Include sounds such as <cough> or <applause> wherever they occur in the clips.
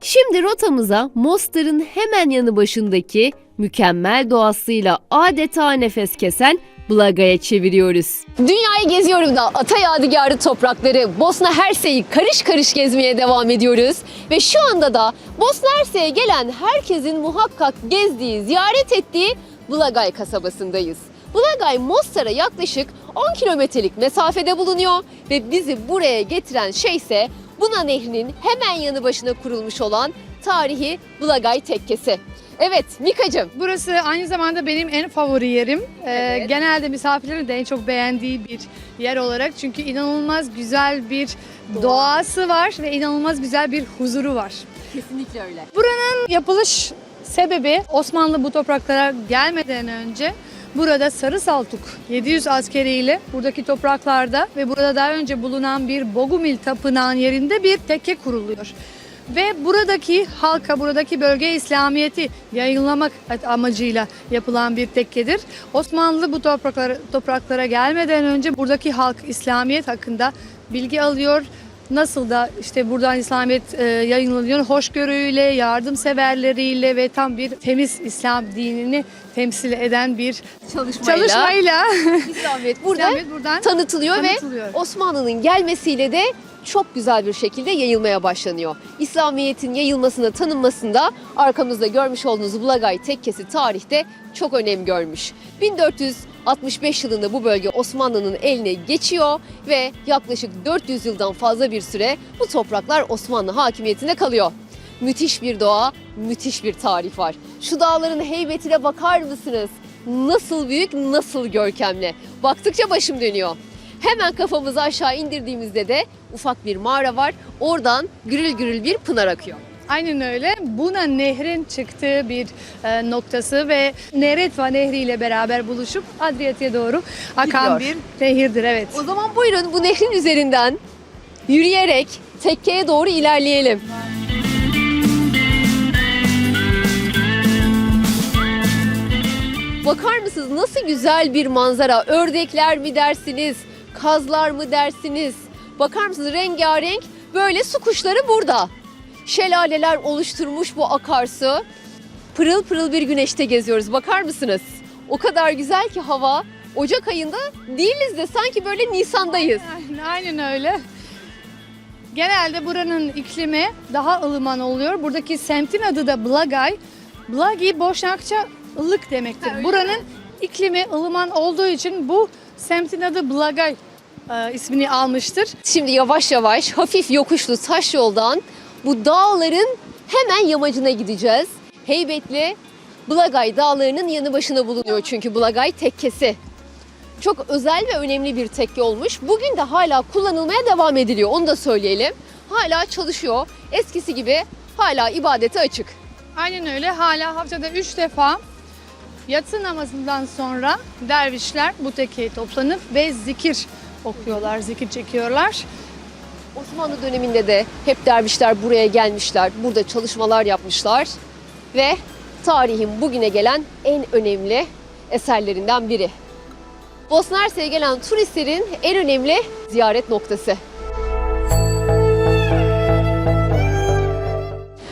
Şimdi rotamıza Mostar'ın hemen yanı başındaki mükemmel doğasıyla adeta nefes kesen Blaga'ya çeviriyoruz. Dünyayı geziyorum da ata yadigarı toprakları Bosna Hersey'i karış karış gezmeye devam ediyoruz. Ve şu anda da Bosna Hersey'e gelen herkesin muhakkak gezdiği, ziyaret ettiği Blagaj kasabasındayız. Blagaj Mostar'a yaklaşık 10 kilometrelik mesafede bulunuyor ve bizi buraya getiren şey ise Buna Nehri'nin hemen yanı başına kurulmuş olan tarihi Blagaj Tekkesi. Evet Mikacım Burası aynı zamanda benim en favori yerim. Ee, Evet. Genelde misafirlerin de en çok beğendiği bir yer olarak. Çünkü inanılmaz güzel bir doğası var ve inanılmaz güzel bir huzuru var. kesinlikle öyle. Yapılış sebebi Osmanlı bu topraklara gelmeden önce burada Sarı Saltuk 700 askeriyle buradaki topraklarda ve burada daha önce bulunan bir Bogumil tapınağın yerinde bir tekke kuruluyor. Ve buradaki halka, buradaki bölge İslamiyet'i yayınlamak amacıyla yapılan bir tekkedir. Osmanlı bu topraklara, topraklara gelmeden önce buradaki halk İslamiyet hakkında bilgi alıyor. Nasıl da işte buradan İslamiyet e, yayınlanıyor hoşgörüyle, yardımseverleriyle ve tam bir temiz İslam dinini temsil eden bir Çalışmayla, çalışmayla İslamiyet burada İslamiyet <laughs> buradan tanıtılıyor, tanıtılıyor. ve Osmanlı'nın gelmesiyle de çok güzel bir şekilde yayılmaya başlanıyor. İslamiyet'in yayılmasında, tanınmasında arkamızda görmüş olduğunuz Blagaj Tekkesi tarihte çok önem görmüş. 1465 yılında bu bölge Osmanlı'nın eline geçiyor ve yaklaşık 400 yıldan fazla bir süre bu topraklar Osmanlı hakimiyetinde kalıyor. Müthiş bir doğa, müthiş bir tarih var. Şu dağların heybetine bakar mısınız? Nasıl büyük, nasıl görkemli. Baktıkça başım dönüyor. Hemen kafamızı aşağı indirdiğimizde de ufak bir mağara var. Oradan gürül gürül bir pınar akıyor. Aynen öyle. Buna nehrin çıktığı bir e, noktası ve Neretva Nehri ile beraber buluşup Adriyatik'e doğru akan Gidiyor. bir nehirdir. Evet. O zaman buyurun bu nehrin üzerinden yürüyerek tekkeye doğru ilerleyelim. Bakar mısınız nasıl güzel bir manzara? Ördekler mi dersiniz? Kazlar mı dersiniz? Bakar mısınız rengarenk böyle su kuşları burada. Şelaleler oluşturmuş bu akarsu. Pırıl pırıl bir güneşte geziyoruz. Bakar mısınız? O kadar güzel ki hava. Ocak ayında değiliz de sanki böyle Nisan'dayız. Aynen, aynen öyle. Genelde buranın iklimi daha ılıman oluyor. Buradaki semtin adı da Blagaj. Blagi Boşnakça ılık demektir. Ha, buranın iklimi ılıman olduğu için bu semtin adı Blagaj e, ismini almıştır. Şimdi yavaş yavaş hafif yokuşlu taş yoldan bu dağların hemen yamacına gideceğiz. Heybetli Blagaj dağlarının yanı başına bulunuyor çünkü Blagaj tekkesi. Çok özel ve önemli bir tekke olmuş. Bugün de hala kullanılmaya devam ediliyor. Onu da söyleyelim. Hala çalışıyor. Eskisi gibi hala ibadete açık. Aynen öyle. Hala haftada üç defa yatsı namazından sonra dervişler bu tekkeye toplanıp ve zikir okuyorlar, zikir çekiyorlar. Osmanlı döneminde de hep dervişler buraya gelmişler. Burada çalışmalar yapmışlar. Ve tarihin bugüne gelen en önemli eserlerinden biri. Bosna Hersek'e gelen turistlerin en önemli ziyaret noktası.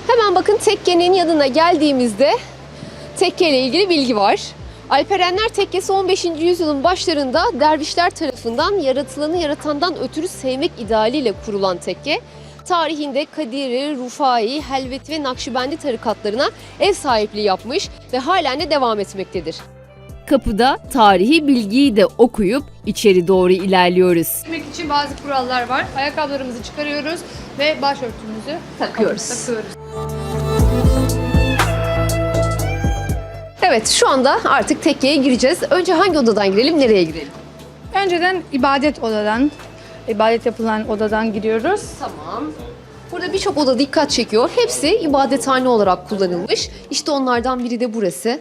Hemen bakın tekkenin yanına geldiğimizde tekke ile ilgili bilgi var. Alperenler Tekkesi 15. yüzyılın başlarında dervişler tarafından yaratılanı yaratandan ötürü sevmek idealiyle kurulan tekke. Tarihinde Kadiri, Rufai, Helveti ve Nakşibendi tarikatlarına ev sahipliği yapmış ve halen de devam etmektedir. Kapıda tarihi bilgiyi de okuyup içeri doğru ilerliyoruz. Gitmek için bazı kurallar var. Ayakkabılarımızı çıkarıyoruz ve başörtümüzü Takıyoruz. takıyoruz. Evet şu anda artık tekkeye gireceğiz. Önce hangi odadan girelim, nereye girelim? Önceden ibadet odadan, ibadet yapılan odadan giriyoruz. Tamam. Burada birçok oda dikkat çekiyor. Hepsi ibadethane olarak kullanılmış. İşte onlardan biri de burası.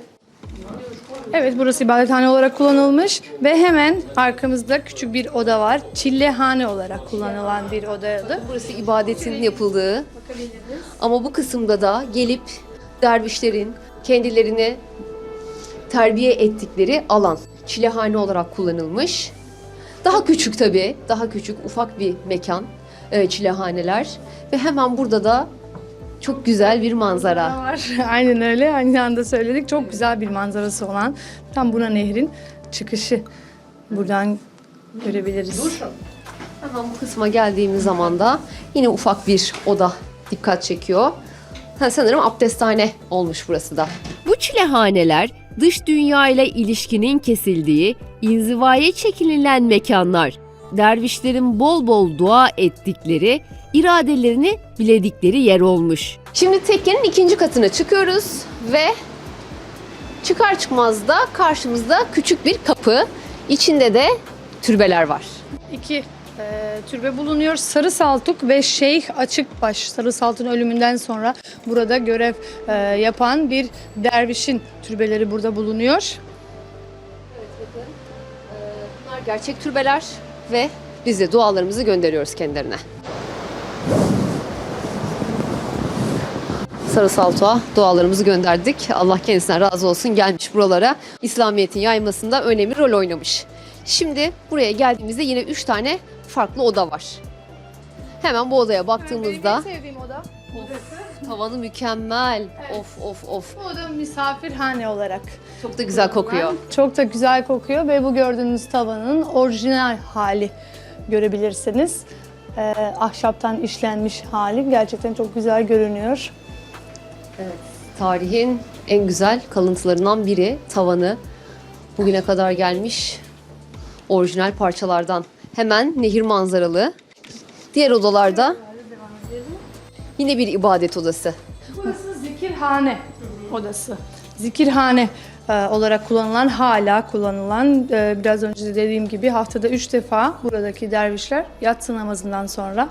Evet burası ibadethane olarak kullanılmış ve hemen arkamızda küçük bir oda var. Çillehane olarak kullanılan bir odaydı. Burası ibadetin yapıldığı. Ama bu kısımda da gelip dervişlerin kendilerini terbiye ettikleri alan. Çilehane olarak kullanılmış. Daha küçük tabii, daha küçük ufak bir mekan e, çilehaneler. Ve hemen burada da Çok güzel bir manzara. var. <laughs> Aynen öyle. Aynı anda söyledik. Çok güzel bir manzarası olan tam buna nehrin çıkışı. Buradan görebiliriz. Hemen bu kısma geldiğimiz zaman da yine ufak bir oda dikkat çekiyor. Ha, sanırım abdesthane olmuş burası da. Bu çilehaneler dış dünya ile ilişkinin kesildiği, inzivaya çekinilen mekanlar. Dervişlerin bol bol dua ettikleri, iradelerini biledikleri yer olmuş. Şimdi tekkenin ikinci katına çıkıyoruz ve çıkar çıkmaz da karşımızda küçük bir kapı. İçinde de türbeler var. İki e, türbe bulunuyor. Sarı Saltuk ve Şeyh Açıkbaş. Sarı Saltuk'un ölümünden sonra burada görev e, yapan bir dervişin türbeleri burada bulunuyor. Bunlar gerçek türbeler ve biz de dualarımızı gönderiyoruz kendilerine. Sarı Saltuğa dualarımızı gönderdik. Allah kendisinden razı olsun gelmiş buralara. İslamiyet'in yaymasında önemli rol oynamış. Şimdi buraya geldiğimizde yine üç tane farklı oda var. Hemen bu odaya baktığımızda Benim en sevdiğim oda. tavanı mükemmel. Of of of. Bu oda misafirhane olarak. Çok da güzel kokuyor. Çok da güzel kokuyor ve bu gördüğünüz tavanın orijinal hali görebilirsiniz. Ee, ahşaptan işlenmiş hali gerçekten çok güzel görünüyor. Tarihin en güzel kalıntılarından biri tavanı. Bugüne kadar gelmiş orijinal parçalardan. Hemen nehir manzaralı. Diğer odalarda yine bir ibadet odası. Burası zikirhane odası. Zikirhane e, olarak kullanılan, hala kullanılan, e, biraz önce de dediğim gibi haftada üç defa buradaki dervişler yatsı namazından sonra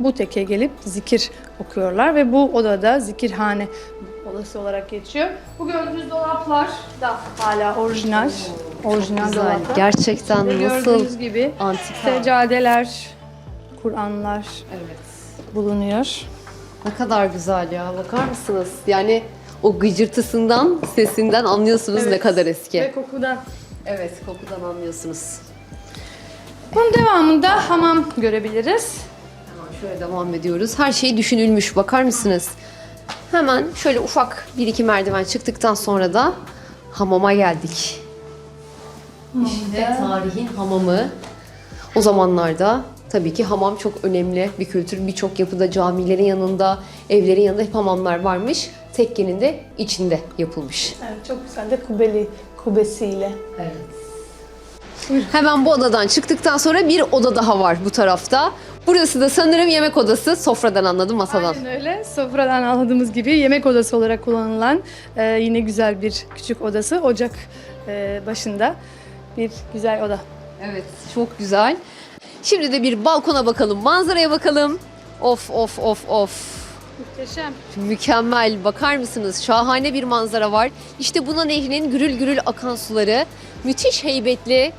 bu teke gelip zikir okuyorlar ve bu odada zikirhane odası olarak geçiyor. Bu gördüğünüz dolaplar da hala orijinal, orijinal Güzel. dolaplar. Gerçekten Ve nasıl gibi antika. seccadeler, Kur'anlar Evet. bulunuyor. Ne kadar güzel ya. Bakar mısınız? Yani o gıcırtısından, sesinden anlıyorsunuz ne Evet. kadar eski. Ve kokudan. Evet, kokudan anlıyorsunuz. Bunun devamında hamam görebiliriz. Hemen şöyle devam ediyoruz. Her şey düşünülmüş. Bakar mısınız? Hemen şöyle ufak bir iki merdiven çıktıktan sonra da hamama geldik. İşte tarihin hamamı. O zamanlarda tabii ki hamam çok önemli bir kültür. Birçok yapıda camilerin yanında, evlerin yanında hep hamamlar varmış. Tekkenin de içinde yapılmış. Evet, çok güzel de kubeli, kubesiyle. Evet. Hemen bu odadan çıktıktan sonra bir oda daha var bu tarafta. Burası da sanırım yemek odası. Sofradan anladım masadan. Aynen öyle. Sofradan anladığımız gibi yemek odası olarak kullanılan e, yine güzel bir küçük odası. Ocak e, başında bir güzel oda. Evet, çok güzel. Şimdi de bir balkona bakalım, manzaraya bakalım. Of of of of. Muhteşem. Mükemmel. Bakar mısınız? Şahane bir manzara var. İşte buna nehrinin gürül gürül akan suları, müthiş heybetli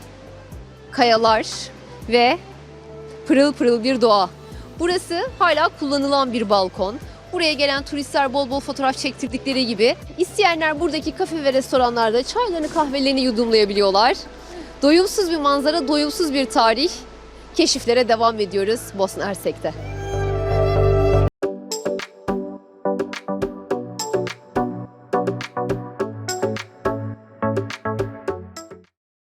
kayalar ve pırıl pırıl bir doğa. Burası hala kullanılan bir balkon. Buraya gelen turistler bol bol fotoğraf çektirdikleri gibi isteyenler buradaki kafe ve restoranlarda çaylarını kahvelerini yudumlayabiliyorlar. Doyumsuz bir manzara, doyumsuz bir tarih. Keşiflere devam ediyoruz Bosna Hersek'te.